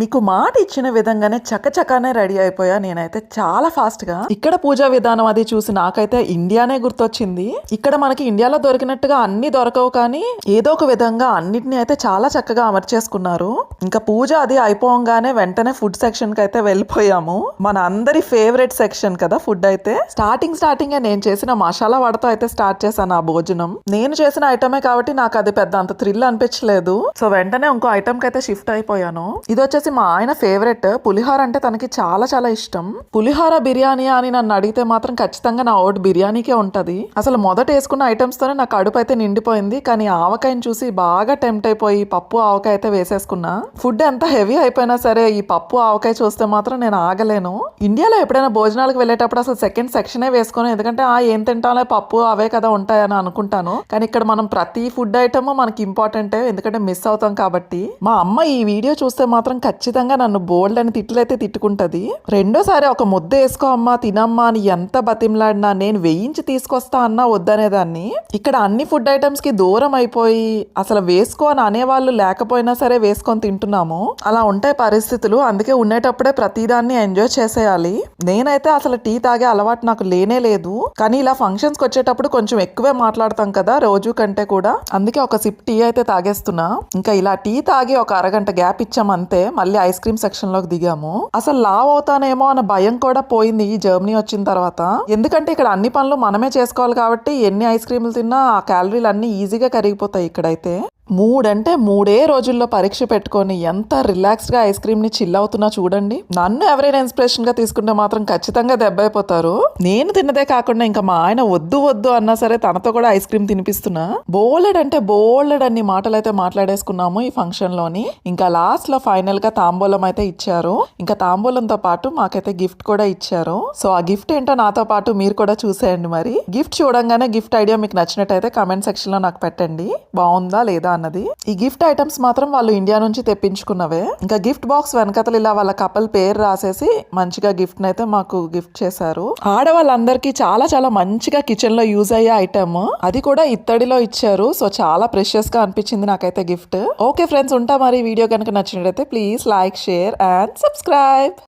మీకు మాట ఇచ్చిన విధంగానే చకచకానే రెడీ అయిపోయా నేనైతే చాలా ఫాస్ట్గా ఇక్కడ పూజా విధానం అది చూసి నాకైతే ఇండియానే గుర్తొచ్చింది. ఇక్కడ మనకి ఇండియాలో దొరికినట్టుగా అన్ని దొరకవు కానీ ఏదో ఒక విధంగా అన్నిటిని అయితే చాలా చక్కగా అమర్చేసుకున్నారు. ఇంకా పూజ అది అయిపోగానే వెంటనే ఫుడ్ సెక్షన్కి అయితే వెళ్ళిపోయాము. మన అందరి ఫేవరెట్ సెక్షన్ కదా ఫుడ్ అయితే. స్టార్టింగ్ స్టార్టింగ్ నేను చేసిన మసాలా వడతో అయితే స్టార్ట్ చేశాను ఆ భోజనం. నేను చేసిన ఐటమే కాబట్టి నాకు అది పెద్ద అంత థ్రిల్ అనిపించలేదు. సో వెంటనే ఇంకో ఐటమ్కి అయితే షిఫ్ట్ అయిపోయాను. ఇది వచ్చేసి మా ఆయన ఫేవరెట్. పులిహోర అంటే తనకి చాలా చాలా ఇష్టం. పులిహోర బిర్యానీ అని నన్ను అడిగితే మాత్రం ఖచ్చితంగా నా ఓటు బిర్యానీకే ఉంటది. అసలు మొదట వేసుకున్న ఐటమ్స్తోనే నా కడుపు అయితే నిండిపోయింది. కానీ ఆవకాయని చూసి బాగా టెంప్ట్ అయిపోయి పప్పు ఆవకాయ అయితే వేసేసుకున్నా. ఫుడ్ ఎంత హెవీ అయిపోయినా సరే ఈ పప్పు ఆవకాయ చూస్తే మాత్రం నేను ఆగలేను. ఇండియాలో ఎప్పుడైనా భోజనాలకు వెళ్ళేటప్పుడు అసలు సెకండ్ సెక్షనే వేసుకోను. ఎందుకంటే ఆ ఏం తింటాలో పప్పు అవే కదా ఉంటాయని అనుకుంటాను. కానీ ఇక్కడ మనం ప్రతి ఫుడ్ ఐటమ్ మనకి ఇంపార్టెంటే ఎందుకంటే మిస్ అవుతాం కాబట్టి. మా అమ్మ ఈ వీడియో చూస్తే మాత్రం ఖచ్చితంగా నన్ను బోల్డ్ అని తిట్లయితే తిట్టుకుంటది. రెండోసారి ఒక ముద్ద వేసుకో అమ్మా తినమ్మా అని ఎంత బతిమలాడినా నేను వేయించి తీసుకొస్తా అన్నా వద్దనేదాన్ని. ఇక్కడ అన్ని ఫుడ్ ఐటమ్స్కి దూరం అయిపోయి అసలు వేసుకో అని అనేవాళ్ళు లేకపోయినా సరే వేసుకొని తింటున్నాము. అలా ఉంటాయి పరిస్థితులు అందుకే ఉండేటప్పుడే ప్రతిదాన్ని ఎంజాయ్ చేసేయాలి. నేనైతే అసలు టీ తాగే అలవాటు నాకు లేనే లేదు. కానీ ఇలా ఫంక్షన్స్కి వచ్చేటప్పుడు కొంచెం ఎక్కువే మాట్లాడతాం కదా రోజు కంటే కూడా. అందుకే ఒక సిప్ టీ అయితే తాగేస్తున్నా. ఇంకా ఇలా టీ తాగి ఒక అరగంట గ్యాప్ ఇచ్చామంతే మళ్ళీ ఐస్ క్రీమ్ సెక్షన్లోకి దిగాము. అసలు లావ్ అవుతానేమో అన్న భయం కూడా పోయింది ఈ జర్మనీ వచ్చిన తర్వాత. ఎందుకంటే ఇక్కడ అన్ని పనులు మనమే చేసుకోవాలి కాబట్టి ఎన్ని ఐస్ క్రీమ్లు తిన్నా ఆ క్యాలరీలు అన్ని ఈజీగా కరిగిపోతాయి ఇక్కడైతే. మూడంటే మూడే రోజుల్లో పరీక్ష పెట్టుకొని ఎంత రిలాక్స్డ్గా ఐస్ క్రీమ్ని చిల్ అవుతున్నా చూడండి. నన్ను ఎవరైనా ఇన్స్పిరేషన్గా తీసుకుంటే మాత్రం ఖచ్చితంగా దెబ్బైపోతారు. నేను తిన్నదే కాకుండా ఇంకా మా ఆయన వద్దు వద్దు అన్నా సరే తనతో కూడా ఐస్ క్రీమ్ తినిపిస్తున్నా. బోలెడ్ అంటే బోలెడ్ అన్ని మాటలు అయితే మాట్లాడేసుకున్నాము ఈ ఫంక్షన్లోని. ఇంకా లాస్ట్లో ఫైనల్గా తాంబూలం అయితే ఇచ్చారు. ఇంకా తాంబూలంతో పాటు మాకైతే గిఫ్ట్ కూడా ఇచ్చారు. సో ఆ గిఫ్ట్ ఏంటో నాతో పాటు మీరు కూడా చూసేయండి మరి. గిఫ్ట్ చూడంగానే గిఫ్ట్ ఐడియా మీకు నచ్చినట్టయితే కమెంట్ సెక్షన్లో నాకు పెట్టండి. బాగుందా లేదా అన్నది. ఈ గిఫ్ట్ ఐటమ్స్ మాత్రం వాళ్ళు ఇండియా నుంచి తెప్పించుకున్నవే. ఇంకా గిఫ్ట్ బాక్స్ వెనకతలు ఇలా వాళ్ళ కపల్ పేరు రాసేసి మంచిగా గిఫ్ట్ అయితే మాకు గిఫ్ట్ చేశారు. ఆడవాళ్ళందరికీ చాలా చాలా మంచిగా కిచెన్లో యూజ్ అయ్యే ఐటమ్. అది కూడా ఇత్తడిలో ఇచ్చారు. సో చాలా ప్రెషియస్గా అనిపించింది నాకైతే గిఫ్ట్. ఓకే ఫ్రెండ్స్ ఉంటా మరి. వీడియో కనుక నచ్చినట్టయితే please like share and subscribe.